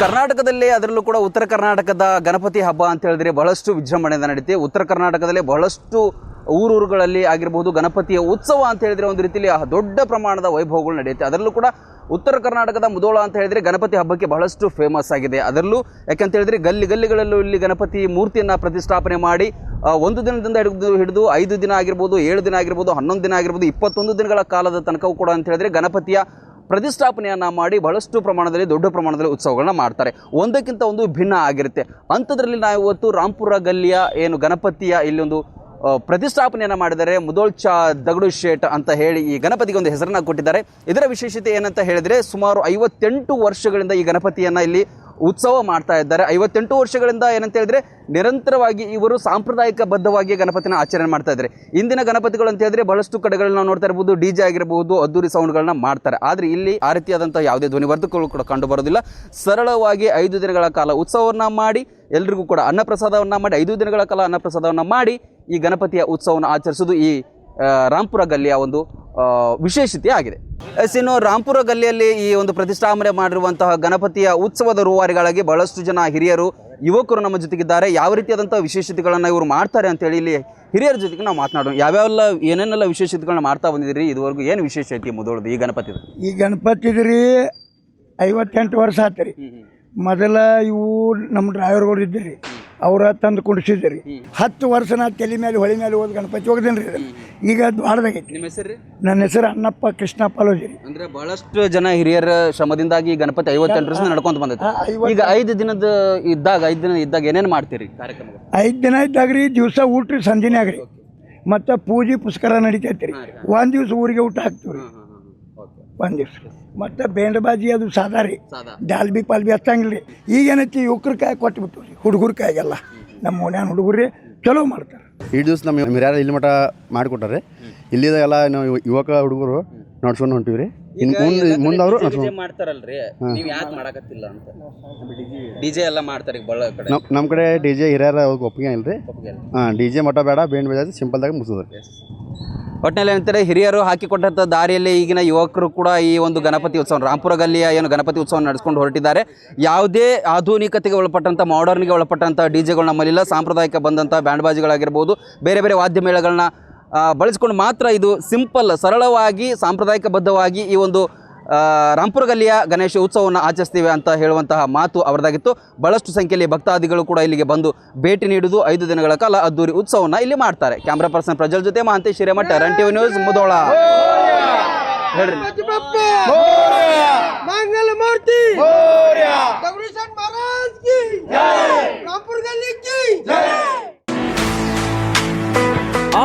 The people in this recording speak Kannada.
ಕರ್ನಾಟಕದಲ್ಲಿ ಅದರಲ್ಲೂ ಕೂಡ ಉತ್ತರ ಕರ್ನಾಟಕದ ಗಣಪತಿ ಹಬ್ಬ ಅಂತ ಹೇಳಿದ್ರೆ ಬಹಳಷ್ಟು ವಿಜೃಂಭಣೆಯಿಂದ ನಡೀತೆ. ಉತ್ತರ ಕರ್ನಾಟಕದಲ್ಲಿ ಬಹಳಷ್ಟು ಊರೂರುಗಳಲ್ಲಿ ಆಗಿರ್ಬೋದು ಗಣಪತಿಯ ಉತ್ಸವ ಅಂತ ಹೇಳಿದ್ರೆ ಒಂದು ರೀತಿಯಲ್ಲಿ ದೊಡ್ಡ ಪ್ರಮಾಣದ ವೈಭವಗಳು ನಡೆಯುತ್ತೆ. ಅದರಲ್ಲೂ ಕೂಡ ಉತ್ತರ ಕರ್ನಾಟಕದ ಮುದೋಳ ಅಂತ ಹೇಳಿದ್ರೆ ಗಣಪತಿ ಹಬ್ಬಕ್ಕೆ ಬಹಳಷ್ಟು ಫೇಮಸ್ ಆಗಿದೆ. ಅದರಲ್ಲೂ ಯಾಕಂತ ಹೇಳಿದ್ರೆ ಗಲ್ಲಿ ಗಲ್ಲಿಗಳಲ್ಲೂ ಇಲ್ಲಿ ಗಣಪತಿ ಮೂರ್ತಿಯನ್ನು ಪ್ರತಿಷ್ಠಾಪನೆ ಮಾಡಿ ಒಂದು ದಿನದಿಂದ ಹಿಡಿದು ಹಿಡಿದು ಐದು ದಿನ ಆಗಿರ್ಬೋದು, ಏಳು ದಿನ ಆಗಿರ್ಬೋದು, ಹನ್ನೊಂದು ದಿನ ಆಗಿರ್ಬೋದು, ಇಪ್ಪತ್ತೊಂದು ದಿನಗಳ ಕಾಲದ ತನಕವೂ ಕೂಡ ಅಂತ ಹೇಳಿದ್ರೆ ಗಣಪತಿಯ ಪ್ರತಿಷ್ಠಾಪನೆಯನ್ನ ಮಾಡಿ ಬಹಳಷ್ಟು ಪ್ರಮಾಣದಲ್ಲಿ ದೊಡ್ಡ ಪ್ರಮಾಣದಲ್ಲಿ ಉತ್ಸವಗಳನ್ನ ಮಾಡ್ತಾರೆ. ಒಂದಕ್ಕಿಂತ ಒಂದು ಭಿನ್ನ ಆಗಿರುತ್ತೆ. ಅಂಥದ್ರಲ್ಲಿ ನಾವು ಇವತ್ತು ರಾಂಪುರ ಗಲ್ಲಿಯ ಏನು ಗಣಪತಿಯ ಇಲ್ಲೊಂದು ಪ್ರತಿಷ್ಠಾಪನೆಯನ್ನು ಮುದೋಳ್ ಚಾ ದಗಡು ಶೇಟ್ ಅಂತ ಹೇಳಿ ಈ ಗಣಪತಿಗೆ ಒಂದು ಹೆಸರನ್ನು ಕೊಟ್ಟಿದ್ದಾರೆ. ಇದರ ವಿಶೇಷತೆ ಏನಂತ ಹೇಳಿದರೆ ಸುಮಾರು ಐವತ್ತೆಂಟು ವರ್ಷಗಳಿಂದ ಈ ಗಣಪತಿಯನ್ನು ಇಲ್ಲಿ ಉತ್ಸವ ಮಾಡ್ತಾ ಇದ್ದಾರೆ. ಐವತ್ತೆಂಟು ವರ್ಷಗಳಿಂದ ಏನಂತ ಹೇಳಿದ್ರೆ ನಿರಂತರವಾಗಿ ಇವರು ಸಾಂಪ್ರದಾಯಿಕ ಬದ್ಧವಾಗಿ ಗಣಪತಿನ ಆಚರಣೆ ಮಾಡ್ತಾ ಇದ್ದಾರೆ. ಇಂದಿನ ಗಣಪತಿಗಳು ಅಂತ ಹೇಳಿದ್ರೆ ಬಹಳಷ್ಟು ಕಡೆಗಳನ್ನ ನಾವು ನೋಡ್ತಾ ಇರ್ಬೋದು, ಡಿ ಜೆ ಆಗಿರಬಹುದು ಅದ್ದೂರಿ ಸೌಂಡ್ಗಳನ್ನ ಮಾಡ್ತಾರೆ. ಆದರೆ ಇಲ್ಲಿ ಆ ರೀತಿಯಾದಂತಹ ಯಾವುದೇ ಧ್ವನಿವರ್ಧಕಗಳು ಕೂಡ ಕಂಡು ಬರೋದಿಲ್ಲ ಸರಳವಾಗಿ ಐದು ದಿನಗಳ ಕಾಲ ಉತ್ಸವವನ್ನ ಮಾಡಿ, ಎಲ್ರಿಗೂ ಕೂಡ ಅನ್ನಪ್ರಸಾದವನ್ನ ಮಾಡಿ, ಐದು ದಿನಗಳ ಕಾಲ ಅನ್ನಪ್ರಸಾದವನ್ನ ಮಾಡಿ ಈ ಗಣಪತಿಯ ಉತ್ಸವವನ್ನು ಆಚರಿಸೋದು ಈ ರಾಂಪುರ ಗಲ್ಲಿಯ ಒಂದು ವಿಶೇಷತೆ ಆಗಿದೆ. ಎಸ್ ಇನ್ನು ರಾಂಪುರ ಗಲ್ಲಿಯಲ್ಲಿ ಈ ಒಂದು ಪ್ರತಿಷ್ಠಾಪನೆ ಮಾಡಿರುವಂತಹ ಗಣಪತಿಯ ಉತ್ಸವದ ರೂವಾರಿಗಳಾಗಿ ಬಹಳಷ್ಟು ಜನ ಹಿರಿಯರು ಯುವಕರು ನಮ್ಮ ಜೊತೆಗಿದ್ದಾರೆ. ಯಾವ ರೀತಿಯಾದಂತಹ ವಿಶೇಷತೆಗಳನ್ನು ಇವರು ಮಾಡ್ತಾರೆ ಅಂತೇಳಿ ಇಲ್ಲಿ ಹಿರಿಯರ ಜೊತೆಗೆ ನಾವು ಮಾತನಾಡೋಣ. ಯಾವ್ಯಾವೆಲ್ಲ ಏನೇನೆಲ್ಲ ವಿಶೇಷತೆಗಳನ್ನ ಮಾಡ್ತಾ ಬಂದಿದ್ದೀರಿ? ಇದುವರೆಗೂ ಏನು ವಿಶೇಷ ಐತಿ ಮೊದಲದು ಈ ಗಣಪತಿದು? ಈ ಗಣಪತಿದು ರೀ ಐವತ್ತೆಂಟು ವರ್ಷ ಆತು ರೀ. ಮೊದಲ ಇವು ನಮ್ಮ ಡ್ರೈವರ್ಗಳು ಇದ್ರಿ ಅವ್ರ ತಂದು ಕುಡಿಸಿದ್ರಿ. ಹತ್ತು ವರ್ಷ ನಾ ತಲೆ ಮೇಲೆ ಹೊಳಿ ಮೇಲೆ ಹೋದ ಗಣಪತಿ ಹೋಗ್ದೇನೆ ರೀ ಈಗ ದೊಡ್ಡದಾಗೈತಿ ನಿಮ್ಮ ಹೆಸರು ನನ್ನ ಹೆಸರು ಅಣ್ಣಪ್ಪ ಕೃಷ್ಣ ಪಾಲೋಜಿ ಅಂದ್ರೆ ಬಹಳಷ್ಟು ಜನ ಹಿರಿಯರ ಶ್ರಮದಿಂದಾಗಿ ಗಣಪತಿ ಐವತ್ತೆಂಟು ವರ್ಷ ನಡ್ಕೊಂತ ಬಂದೈತೆ. ಈಗ ಐದು ದಿನದ ಇದ್ದಾಗ ಐದು ದಿನ ಇದ್ದಾಗ ಏನೇನು ಮಾಡ್ತೀರಿ ಕಾರ್ಯಕ್ರಮ ಐದು ದಿನ ಇದ್ದಾಗ ರೀ ದಿವಸ ಊಟ ರೀ ಸಂಜೆನೇ ಆಗ್ರಿ. ಮತ್ತು ಪೂಜೆ ಪುಸ್ಕರ ನಡಿತೈತಿ ರೀ ಒಂದು ದಿವಸ ಊರಿಗೆ ಊಟ ಹಾಕ್ತೀವಿ ರೀ ಒಂದು ದಿವ್ಸ ಮತ್ತು ಬೇಂಡ ಬಾಜಿ ಅದು ಸಾದಾ ರೀ. ಡಾಲ್ಬಿ ಪಾಲ್ಬಿ ಹಚ್ಚಂಗಿಲ್ಲ ರೀ. ಈಗ ಏನೈತಿ ಯುವಕ್ರ ಕಾಯಿ ಕೊಟ್ಬಿಟ್ಟು ರೀ ಹುಡುಗರ ಕಾಯಿಗೆಲ್ಲ. ನಮ್ಮ ಓಣ್ಯಾನ ಹುಡುಗರು ಚಲೋ ಮಾಡ್ತಾರೆ. ಈ ದಿವಸ ನಮ್ಮ ಹಿರಿಯರು ಇಲ್ಲಿ ಮಠ ಮಾಡಿಕೊಟ್ಟಾರೆ ಇಲ್ಲಿದ ಎಲ್ಲ ನಾವು ಯುವಕ ಹುಡುಗರು ನಡ್ಸ್ಕೊಂಡು ಹೊಂಟಿವಿ ರೀ. ಮುಂದೆ ಮುಂದೆ ಅವರು ಮಾಡ್ತಾರಲ್ಲ ಮಾಡ್ತಾರಲ್ರಿ. ನೀವ್ ಯಾಕೆ ಮಾಡಕತ್ತಿಲ್ಲ ಅಂತ. ಡಿಜೆ ಎಲ್ಲ ಮಾಡ್ತಾರೆ ಈಗ ಬಳ್ಳ ಕಡೆ. ನಮ್ಮ ಕಡೆ ಡಿ ಜೆ ಹಿರಿಯರ ಒಪ್ಪಿಗೆ ಇಲ್ಲ ರೀ. ಹಾಂ ಡಿ ಜೆ ಮಠ ಬೇಡ ಬೇಂಡ್ ಬೇಜ ಸಿಂಪಲ್ದಾಗ ಮುಗಿಸೋದು. ಒಟ್ಟಿನಲ್ಲಿ ಏನಂತಾರೆ, ಹಿರಿಯರು ಹಾಕಿಕೊಟ್ಟಂಥ ದಾರಿಯಲ್ಲಿ ಈಗಿನ ಯುವಕರು ಕೂಡ ಈ ಒಂದು ಗಣಪತಿ ಉತ್ಸವ, ರಾಮಪುರ ಗಲ್ಲಿಯ ಏನು ಗಣಪತಿ ಉತ್ಸವ ನಡೆಸ್ಕೊಂಡು ಹೊರಟಿದ್ದಾರೆ. ಯಾವುದೇ ಆಧುನಿಕತೆಗೆ ಒಳಪಟ್ಟಂಥ ಮಾಡರ್ನ್ಗೆ ಒಳಪಟ್ಟಂಥ ಡಿ ಜೆಗಳು ನಮ್ಮಲ್ಲಿಲ್ಲ. ಸಾಂಪ್ರದಾಯಿಕ ಬಂದಂಥ ಬ್ಯಾಂಡ್ ಬಾಜಿಗಳಾಗಿರ್ಬೋದು ಬೇರೆ ಬೇರೆ ವಾದ್ಯ ಮೇಳಗಳನ್ನ ಬಳಸ್ಕೊಂಡು ಮಾತ್ರ ಇದು ಸಿಂಪಲ್, ಸರಳವಾಗಿ ಸಾಂಪ್ರದಾಯಿಕ ಬದ್ಧವಾಗಿ ಈ ಒಂದು ರಾಂಪುರ ಗಲ್ಲಿಯ ಗಣೇಶ ಉತ್ಸವವನ್ನು ಆಚರಿಸ್ತೀವಿ ಅಂತ ಹೇಳುವಂತಹ ಮಾತು ಅವರದಾಗಿತ್ತು. ಬಹಳಷ್ಟು ಸಂಖ್ಯೆಯಲ್ಲಿ ಭಕ್ತಾದಿಗಳು ಕೂಡ ಇಲ್ಲಿಗೆ ಬಂದು ಭೇಟಿ ನೀಡುವುದು ಐದು ದಿನಗಳ ಕಾಲ ಅದ್ದೂರಿ ಉತ್ಸವವನ್ನು ಇಲ್ಲಿ ಮಾಡ್ತಾರೆ. ಕ್ಯಾಮ್ರಾ ಪರ್ಸನ್ ಪ್ರಜ್ವಲ್ ಜೊತೆ Mahantesh Hiremath run TV news Mudhol ಹೇಳ್ರಿ.